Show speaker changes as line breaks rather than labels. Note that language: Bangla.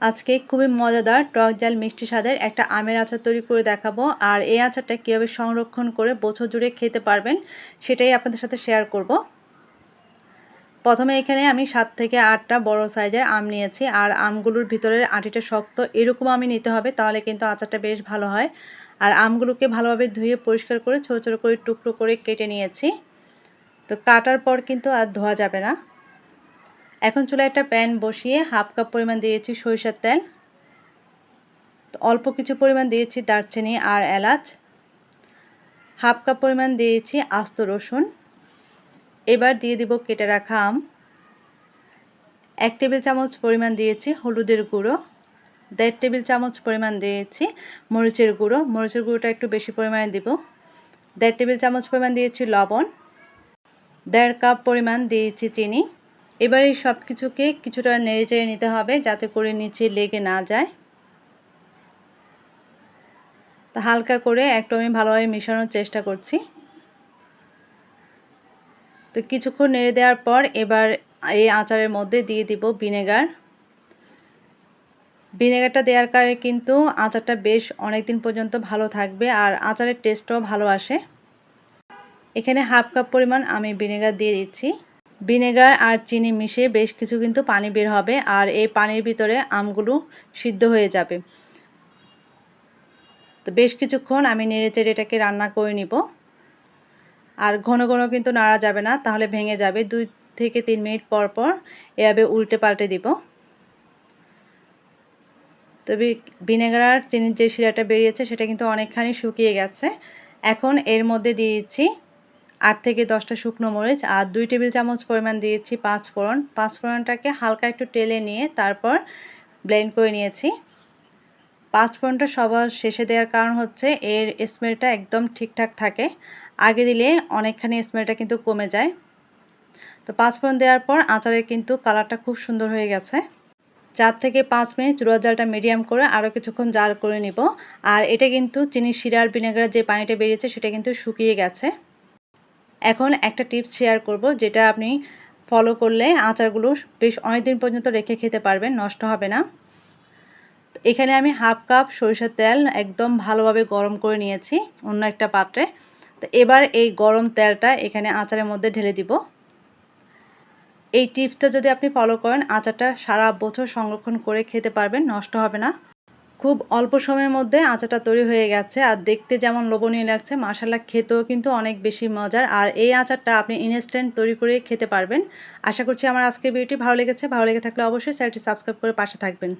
আজকে খুবই মজাদার টক জাল মিষ্টি স্বাদের একটা আমের আচার তৈরি করে দেখাবো। আর এই আচারটা কীভাবে সংরক্ষণ করে বছর জুড়ে খেতে পারবেন সেটাই আপনাদের সাথে শেয়ার করব। প্রথমে এখানে আমি সাত থেকে আটটা বড় সাইজের আম নিয়েছি। আর আমগুলোর ভিতরের আটিটা শক্ত, এরকম আমি নিতে হবে তাহলে কিন্তু আচারটা বেশ ভালো হয়। আর আমগুলোকে ভালোভাবে ধুয়ে পরিষ্কার করে ছোটো ছোটো করে টুকরো করে কেটে নিয়েছি। তো কাটার পর কিন্তু আর ধোয়া যাবে না। এখন চুলা একটা প্যান বসিয়ে হাফ কাপ পরিমাণ দিয়েছি সরিষার তেল। অল্প কিছু পরিমাণ দিয়েছি দারচিনি আর এলাচ। হাফ কাপ পরিমাণ দিয়েছি আস্ত রসুন। এবার দিয়ে দিব কেটে রাখা আম। এক টেবিল চামচ পরিমাণ দিয়েছি হলুদের গুঁড়ো। দেড় টেবিল চামচ পরিমাণ দিয়েছি মরিচের গুঁড়ো। মরিচের গুঁড়োটা একটু বেশি পরিমাণে দিব। দেড় টেবিল চামচ পরিমাণ দিয়েছি লবণ। দেড় কাপ পরিমাণ দিয়েছি চিনি। এবার এই সব কিছুকে কিছুটা নেড়ে চেড়ে নিতে হবে যাতে করে নিচে লেগে না যায়। তা হালকা করে একটু আমি ভালোভাবে মেশানোর চেষ্টা করছি। তো কিছুক্ষণ নেড়ে দেওয়ার পর এবার এই আচারের মধ্যে দিয়ে দিব ভিনেগার। ভিনেগারটা দেওয়ার কারণে কিন্তু আচারটা বেশ অনেক দিন পর্যন্ত ভালো থাকবে আর আচারের টেস্টও ভালো আসে। এখানে হাফ কাপ পরিমাণ আমি ভিনেগার দিয়ে দিচ্ছি। ভিনেগার আর চিনি মিশিয়ে বেশ কিছু কিন্তু পানি বের হবে আর এই পানির ভিতরে আমগুলো সিদ্ধ হয়ে যাবে। তো বেশ কিছুক্ষণ আমি নেড়ে চেড়ে এটাকে রান্না করে নিব। আর ঘন ঘন কিন্তু নাড়া যাবে না, তাহলে ভেঙে যাবে। দুই থেকে তিন মিনিট পর পর এভাবে উল্টে পাল্টে দিব। তবে ভিনেগার আর চিনির যে শিরাটা বেরিয়েছে, সেটা কিন্তু অনেকখানি শুকিয়ে গেছে। এখন এর মধ্যে দিয়ে দিচ্ছি আট থেকে দশটা শুকনো মরিচ আর দুই টেবিল চামচ পরিমাণ দিয়েছি পাঁচ ফোড়ন। পাঁচ ফোড়নটাকে হালকা একটু টেলে নিয়ে তারপর ব্লেন্ড করে নিয়েছি। পাঁচ ফোড়নটা সবার শেষে দেওয়ার কারণ হচ্ছে এর স্মেলটা একদম ঠিকঠাক থাকে। আগে দিলে অনেকখানি স্মেলটা কিন্তু কমে যায়। তো পাঁচ ফোড়ন দেওয়ার পর আচারের কিন্তু কালারটা খুব সুন্দর হয়ে গেছে। চার থেকে পাঁচ মিনিট চুড়া জালটা মিডিয়াম করে আরও কিছুক্ষণ জাল করে নিব। আর এটা কিন্তু চিনি শিরার ভিনেগারের যে পানিটা বেরিয়েছে সেটা কিন্তু শুকিয়ে গেছে। এখন একটা টিপস শেয়ার করব, যেটা আপনি ফলো করলে আচারগুলো বেশ অনেক দিন পর্যন্ত রেখে খেতে পারবেন, নষ্ট হবে না। এখানে আমি হাফ কাপ সরিষার তেল একদম ভালোভাবে গরম করে নিয়েছি, অন্য একটা পাত্রে। তো এবার এই গরম তেলটা এখানে আচারের মধ্যে ঢেলে দিব। এই টিপসটা যদি আপনি ফলো করেন, আচারটা সারা বছর সংরক্ষণ করে খেতে পারবেন, নষ্ট হবে না। খুব অল্প সময়ের মধ্যে আচাটা তৈরি হয়ে গেছে। আর দেখতে যেমন লোভনীয় লাগছে মশালা খেতেও কিন্তু অনেক বেশি মজার। আর এই আচারটা আপনি ইনস্ট্যান্ট তৈরি করে খেতে পারবেন। আশা করছি আমার আজকের ভিডিওটি ভালো লেগেছে। ভালো লেগে থাকলে অবশ্যই চ্যানেলটি সাবস্ক্রাইব করে পাশে থাকবেন।